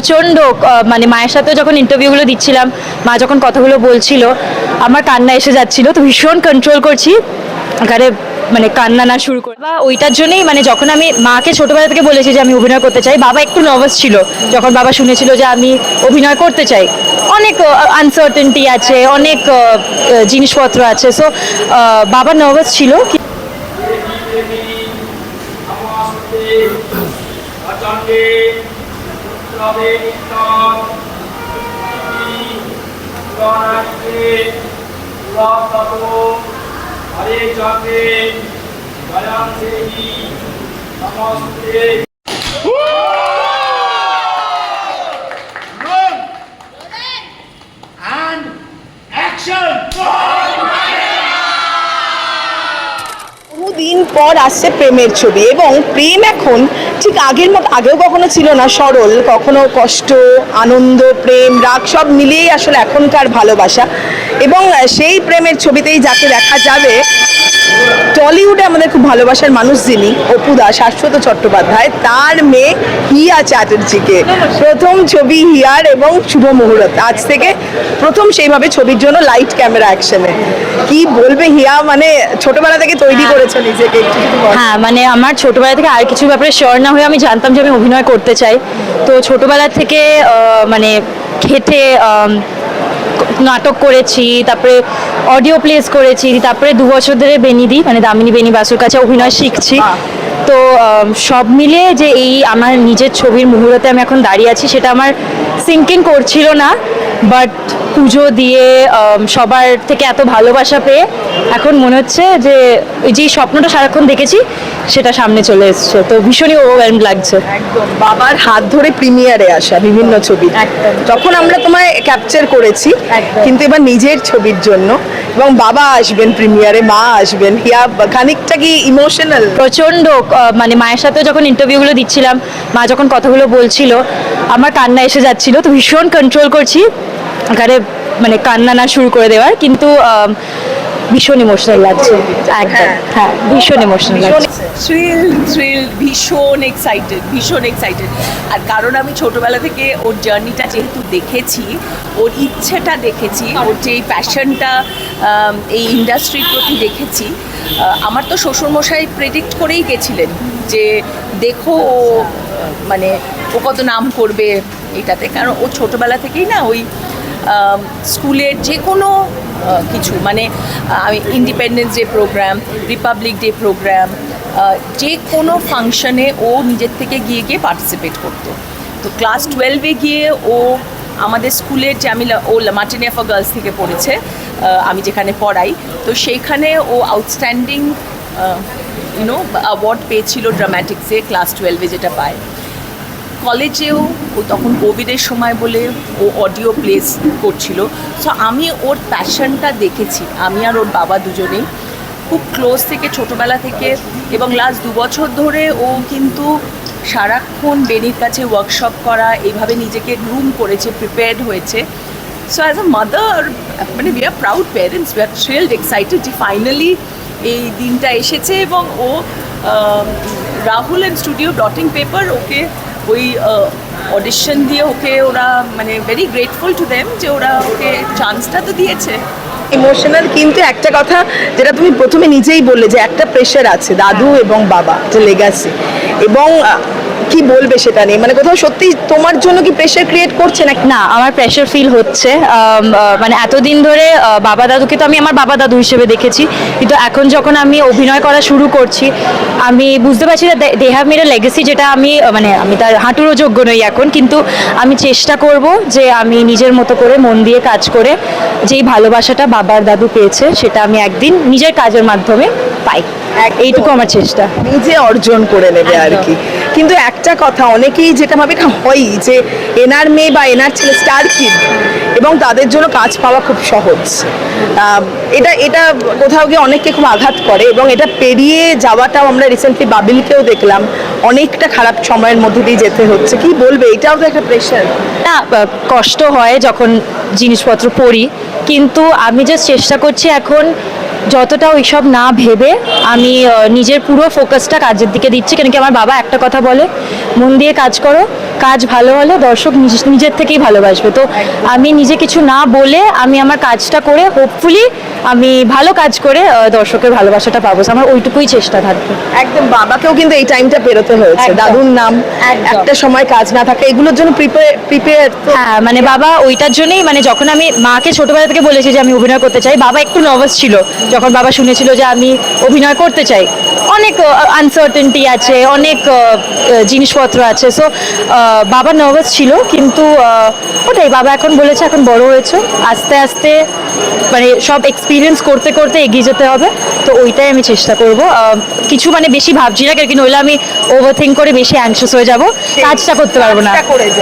প্রচণ্ড মানে মায়ের সাথেও যখন ইন্টারভিউগুলো দিচ্ছিলাম, মা যখন কথাগুলো বলছিল, আমার কান্না এসে যাচ্ছিল, তো ভীষণ কন্ট্রোল করছি। এখানে মানে কান্না না শুরু করে। বা ওইটার জন্যই মানে যখন আমি মাকে ছোটবেলা থেকে বলেছি যে আমি অভিনয় করতে চাই, বাবা একটু নার্ভাস ছিল। যখন বাবা শুনেছিল যে আমি অভিনয় করতে চাই, অনেক আনসার্টেনটি আছে, অনেক জিনিসপত্র আছে। সো বাবা নার্ভাস ছিল। দেবী পুরাণাকে হরে চক্রে জয়াং বহুদিন পর আসছে প্রেমের ছবি এবং প্রেম এখন ঠিক আগের মতো, আগেও কখনো ছিল না, সরল, কখনো কষ্ট, আনন্দ, প্রেম, রাগ, সব মিলিয়েই আসলে এখনকার ভালোবাসা। এবং সেই প্রেমের ছবিতেই যাকে দেখা যাবে টলিউডে আমাদের খুব ভালোবাসার মানুষ যিনি অপুদা শাশ্বত চট্টোপাধ্যায় তার মেয়ে হিয়া চ্যাটার্জিকে। প্রথম ছবি হিয়ার এবং শুভ মুহূর্ত। আজ থেকে প্রথম সেইভাবে ছবির জন্য লাইট ক্যামেরা অ্যাকশনে কি বলবে হিয়া? মানে ছোটবেলা থেকে তৈরি করেছে নিজেকে। হ্যাঁ মানে আমার ছোটবেলা থেকে আর কিছু ব্যাপারে শিওর না হয়ে আমি জানতাম যে আমি অভিনয় করতে চাই। তো ছোটবেলা থেকে মানে খেটে নাটক করেছি তারপরে অডিও প্লেস করেছি তারপরে দু বছর ধরে বেনিদি মানে দামিনী বেনি বাসুর কাছে অভিনয় শিখছি। তো সব মিলিয়ে যে এই আমার নিজের ছবির মুহূর্তে আমি এখন দাঁড়িয়ে আছি সেটা আমার সিঙ্কিং করছিল না। বাট পুজো দিয়ে সবার থেকে এত ভালোবাসা পেয়ে এখন মনে হচ্ছে যে যে স্বপ্নটা সারাক্ষণ দেখেছি সেটা সামনে চলে এসছে। তো ভীষণই ওভারওয়েলম লাগছে। একদম বাবার হাত ধরে প্রিমিয়ারে আসা বিভিন্ন ছবি। তখন আমরা তোমায় ক্যাপচার করেছি কিন্তু এবার নিজের ছবির জন্য এবং বাবা আসবেন প্রিমিয়ারে মা আসবেন হিয়া খানিকটা কি ইমোশনাল প্রচণ্ড আহ, মানে মায়ের সাথেও যখন ইন্টারভিউগুলো দিচ্ছিলাম মা যখন কথাগুলো বলছিল আমার কান্না এসে যাচ্ছিল। তো ভীষণ কন্ট্রোল করছি এখানে মানে কান্না না শুরু করে দেওয়ার। কিন্তু ভীষণ ইমোশনাল লাগছে। একদম হ্যাঁ ভীষণ ইমোশনাল লাগছে। থ্রিল থ্রিল ভীষণ এক্সাইটেড ভীষণ এক্সাইটেড আর কারণ আমি ছোটবেলা থেকে ওর জার্নিটা যেহেতু দেখেছি ওর ইচ্ছেটা দেখেছি ওর যে এই প্যাশনটা এই ইন্ডাস্ট্রির প্রতি দেখেছি আমার তো শ্বশুরমশাই প্রেডিক্ট করেই গেছিলেন যে দেখো ও মানে ও কত নাম করবে এটাতে। কারণ ও ছোটবেলা থেকেই না ওই স্কুলের যে কোনো কিছু মানে আমি independence day program republic day program যে কোনো ফাংশনে ও নিজের থেকে গিয়ে গিয়ে পার্টিসিপেট করতো। তো ক্লাস টুয়েলভে গিয়ে ও আমাদের স্কুলের যে আমি ও মার্টিনিয়া ফর গার্লস থেকে পড়েছে আমি যেখানে পড়াই, তো সেইখানে ও আউটস্ট্যান্ডিং ইউনো অ্যাওয়ার্ড পেয়েছিল ড্রামাটিক্সে ক্লাস টুয়েলভে যেটা পায়। কলেজেও ও তখন কোভিডের সময় বলে ও অডিও প্লেস করছিল। সো আমি ওর প্যাশনটা দেখেছি। আমি আর ওর বাবা দুজনেই খুব ক্লোজ থেকে ছোটোবেলা থেকে এবং লাস্ট দু বছর ধরে ও কিন্তু সারাক্ষণ বেনির কাছে ওয়ার্কশপ করা, এইভাবে নিজেকে গ্রুম করেছে প্রিপেয়ার্ড হয়েছে। সো অ্যাজ আ মাদার মানে we are proud parents we are thrilled excited যে ফাইনালি এই দিনটা এসেছে এবং ও Rahul and studio dotting paper ওকে ওই অডিশন দিয়ে ওকে ওরা মানে ভেরি গ্রেটফুল টু দেম যে ওরা ওকে চান্সটা তো দিয়েছে। ইমোশনাল কিন্তু একটা কথা যেটা তুমি প্রথমে নিজেই বললে যে একটা প্রেশার আছে, দাদু এবং বাবা যে লেগাসি এবং কি বলবে সেটা নিয়ে? মানে কোথাও সত্যি তোমার জন্য কি প্রেশার ক্রিয়েট করছে না না, আমার প্রেশার ফিল হচ্ছে। মানে এতদিন ধরে বাবা দাদুকে তো আমি আমার বাবা দাদু হিসেবে দেখেছি। কিন্তু এখন যখন আমি অভিনয় করা শুরু করছি, আমি বুঝতে পারছি দে হ্যাভ মেড লেগেসি যেটা আমি মানে আমি তার হাঁটুরও যোগ্য নই এখন। কিন্তু আমি চেষ্টা করব যে আমি নিজের মতো করে মন দিয়ে কাজ করে যেই ভালোবাসাটা বাবার দাদু পেয়েছে, সেটা আমি একদিন নিজের কাজের মাধ্যমে পাই। এইটুকু আমার চেষ্টা। নিজে অর্জন করে নেবে আর কি। কিন্তু একটা কথা অনেকেই যেটা ভাবে এটা হয়ই যে এনার মেয়ে বা এনার ছেলে স্টার কিড এবং তাদের জন্য কাজ পাওয়া খুব সহজ। এটা এটা কোথাও গিয়ে অনেককে খুব আঘাত করে এবং এটা পেরিয়ে যাওয়াটাও আমরা রিসেন্টলি বাবিলকেও দেখলাম। অনেকটা খারাপ সময়ের মধ্যে দিয়ে যেতে হচ্ছে। কি বলবে? এটাও তো একটা প্রেশার না কষ্ট হয় যখন জিনিসপত্র পড়ি। কিন্তু আমি জাস্ট চেষ্টা করছি এখন যতটা ওইসব না ভেবে আমি নিজের পুরো ফোকাসটা কাজের দিকে দিচ্ছি। কেন কি আমার বাবা একটা কথা বলে, মন দিয়ে কাজ করো কাজ ভালো হলে দর্শক নিজ- নিজের থেকেই ভালোবাসবে। তো আমি নিজে কিছু না বলে আমি আমার কাজটা করে হোপফুলি আমি ভালো কাজ করে দর্শকের ভালোবাসাটা পাবো। আমার ওইটুকুই চেষ্টা থাকবে। একদম বাবাকেও কিন্তু এই টাইমটা পেরোতে হয়েছে। দাদুর নাম। একটা সময় কাজ না থাকে এগুলোর জন্য প্রিপেয়ার হ্যাঁ মানে বাবা ওইটার জন্যই মানে যখন আমি মাকে ছোটবেলা থেকে বলেছি যে আমি অভিনয় করতে চাই বাবা একটু নার্ভাস ছিল। যখন বাবা শুনেছিল যে আমি অভিনয় করতে চাই অনেক আনসার্টেনটি আছে অনেক জিনিসপত্র আছে। সো বাবা নার্ভাস ছিল কিন্তু ওটাই বাবা এখন বলেছে এখন বড় হয়েছে। আস্তে আস্তে মানে সব এক্সপিরিয়েন্স করতে করতে এগিয়ে যেতে হবে। তো ওইটাই আমি চেষ্টা করব। কিছু মানে বেশি ভাবছি না কিন্তু নইলে আমি ওভার থিঙ্ক করে বেশি অ্যাংশিয়াস হয়ে যাব। কাজটা করতে পারব না।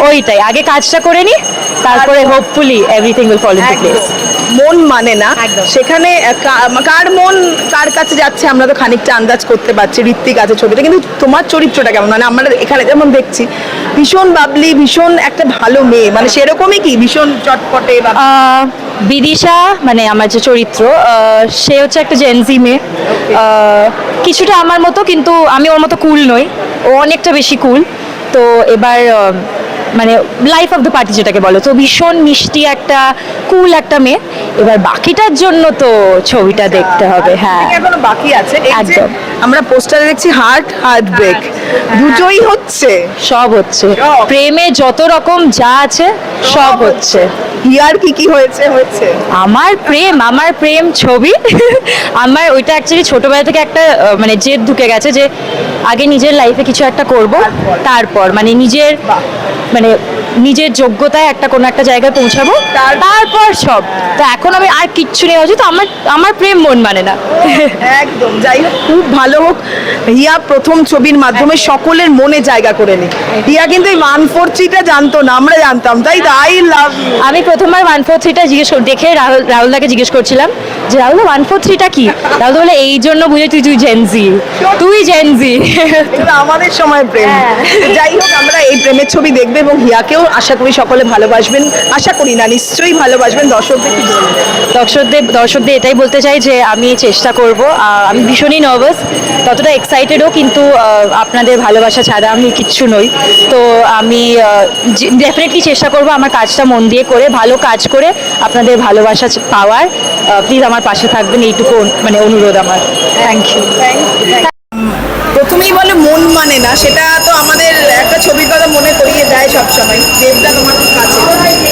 ওইটাই আগে কাজটা করে নি তারপরে hopefully everything will fall into place মন মানে না। সেখানে কার মন কার কাছে যাচ্ছে আমরা তো খানিকটা আন্দাজ করতে পারছি ঋত্বিক আছে ছবিটা কিন্তু তোমার চরিত্রটা কেমন? মানে আমরা এখানে যেমন দেখছি ভীষণ বাবলি ভীষণ একটা ভালো মেয়ে। মানে সেরকমই কি? ভীষণ চটপটে বিদিশা মানে আমার যে চরিত্র সে হচ্ছে একটা জেনজি মেয়ে। কিছুটা আমার মতো কিন্তু আমি ওর মতো কুল নই। ও অনেকটা বেশি কুল তো এবার মানে লাইফ অফ দ্য পার্টি যেটাকে বলো তো ভীষণ মিষ্টি একটা কুল একটা মেয়ে। এবার বাকিটার জন্য তো ছবিটা দেখতে হবে হ্যাঁ। এখনও বাকি আছে। একদম। আমরা পোস্টারে দেখছি হার্ট হার্ট ব্রেক দুটোই হচ্ছে। সব হচ্ছে। প্রেমে যত রকম যা আছে সব হচ্ছে। হিয়ার কি কি হয়েছে হয়েছে আমার প্রেম আমার প্রেম ছবি। আমার ওইটা অ্যাকচুয়ালি ছোটবেলা থেকে একটা মানে জেদ ঢুকে গেছে যে আগে নিজের লাইফে কিছু একটা করব তারপর। মানে নিজের মানে নিজের যোগ্যতায় একটা কোনো একটা জায়গায় পৌঁছাবো। তারপর সব। তো এখন আমি আর কিচ্ছু নেই হচ্ছে তো আমার আমার প্রেম মন মানে না। একদম যাই হোক খুব ভালো হোক। হিয়া প্রথম ছবির মাধ্যমে সকলের মনে জায়গা করে নি। হিয়া কিন্তু এই ওয়ান ফোর থ্রিটা জানতো না আমরা জানতাম। তাই আই লাভ আমি প্রথমবার ওয়ান ফোর থ্রিটা জিজ্ঞেস দেখে রাহুল রাহুলদাকে জিজ্ঞেস করছিলাম। যে রাহুল ওয়ান ফোর থ্রিটা কি? রাহুল বলে এই জন্য বুঝে তুই তুই জেনজি তুই জেনজি আমাদের সময় প্রেম। যাই হোক আমরা এই প্রেমের ছবি দেখবে এবং হিয়াকেও আশা করি সকলে ভালোবাসবেন। আশা করি না নিশ্চয়ই ভালোবাসবেন। দর্শকদের কি দর্শকদের দর্শকদের এটাই বলতে চাই যে আমি চেষ্টা করব আমি ভীষণই নার্ভাস ততটা এক্সাইটেডও কিন্তু আপনাদের ভালোবাসা ছাড়া আমি কিচ্ছু নই। তো আমি ডেফিনেটলি চেষ্টা করব আমার কাজটা মন দিয়ে করে ভালো কাজ করে আপনাদের ভালোবাসা পাওয়ার। প্লিজ আমার পাশে থাকবেন এইটুকু মানে অনুরোধ আমার। থ্যাংক ইউ প্রথমেই বলে মন মানে না সেটা তো আমাদের একটা ছবির কথা মনে করিয়ে দেয় সবসময় দেবদা তোমার কাছে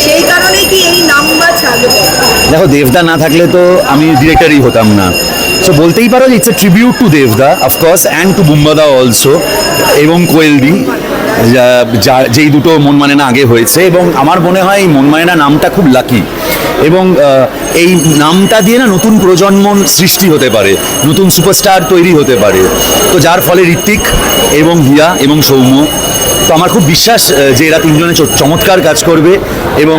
সেই কারণেই কি এই নাম বা ছাড়লো? দেখো দেবদা না থাকলে তো আমি ডিরেক্টরই হতাম না। সো বলতেই পারো ইটস এ ট্রিবিউট টু দেবদা অফকোর্স অ্যান্ড টু বুম্বাদা অলসো এবং কোয়েলদি যেই দুটো মন মানে না আগে হয়েছে এবং আমার মনে হয় এই মন মানে না নামটা খুব লাকি এবং এই নামটা দিয়ে না নতুন প্রজন্ম সৃষ্টি হতে পারে, নতুন সুপারস্টার তৈরি হতে পারে। তো যার ফলে ঋত্বিক এবং হিয়া এবং সৌম্য, তো আমার খুব বিশ্বাস যে এরা তিনজনে চমৎকার কাজ করবে এবং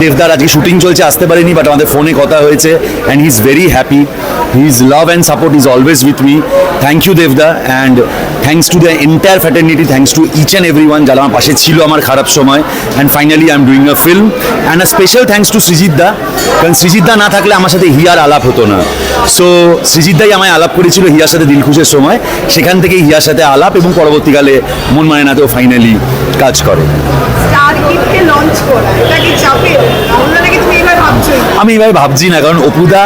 দেবদার আজকে শুটিং চলছে, আসতে পারেনি বাট আমাদের ফোনে কথা হয়েছে and he is very happy his love and support is always with me thank you দেবদা and thanks to the entire fraternity thanks to each and every one যারা আমার পাশে ছিল আমার খারাপ সময় and finally I am doing a film and a special thanks to Srijit da কারণ সৃজিত দা না থাকলে আমার সাথে হিয়ার আলাপ হতো না সো সৃজিত দাই আমায় আলাপ করেছিল হিয়ার সাথে দিলখুশের সময় সেখান থেকেই হিয়ার সাথে আলাপ এবং পরবর্তীকালে মন মানে নাতেও ফাইনালি কাজ করে আমি এভাবে ভাবছি না কারণ অপুদা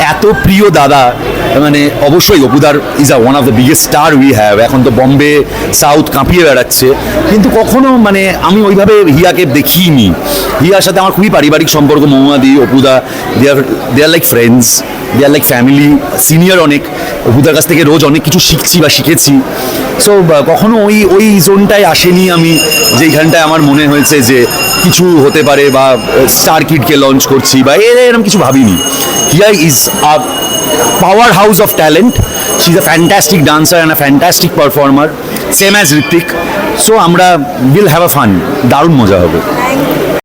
এত প্রিয় দাদা মানে অবশ্যই অপুদার is a one of the biggest star we have এখন তো বম্বে সাউথ কাঁপিয়ে বেড়াচ্ছে। কিন্তু কখনো মানে আমি ওইভাবে হিয়াকে দেখিনি। হিয়ার সাথে আমার খুবই পারিবারিক সম্পর্ক, মৌমাদি অপুদা they are they are like friends they are like family senior অনেক। অপুদার কাছ থেকে রোজ অনেক কিছু শিখছি বা শিখেছি। সো কখনো ওই ওই জোনটায় আসেনি আমি, যেইখানটায় আমার মনে হয়েছে যে কিছু হতে পারে বা স্টার কিডকে লঞ্চ করছি বা এরকম কিছু ভাবিনি। Hiya is a powerhouse of talent she is a fantastic dancer and a fantastic performer same as Ritwik so আমরা উইল হ্যাভ আ ফান দারুণ মজা হবে।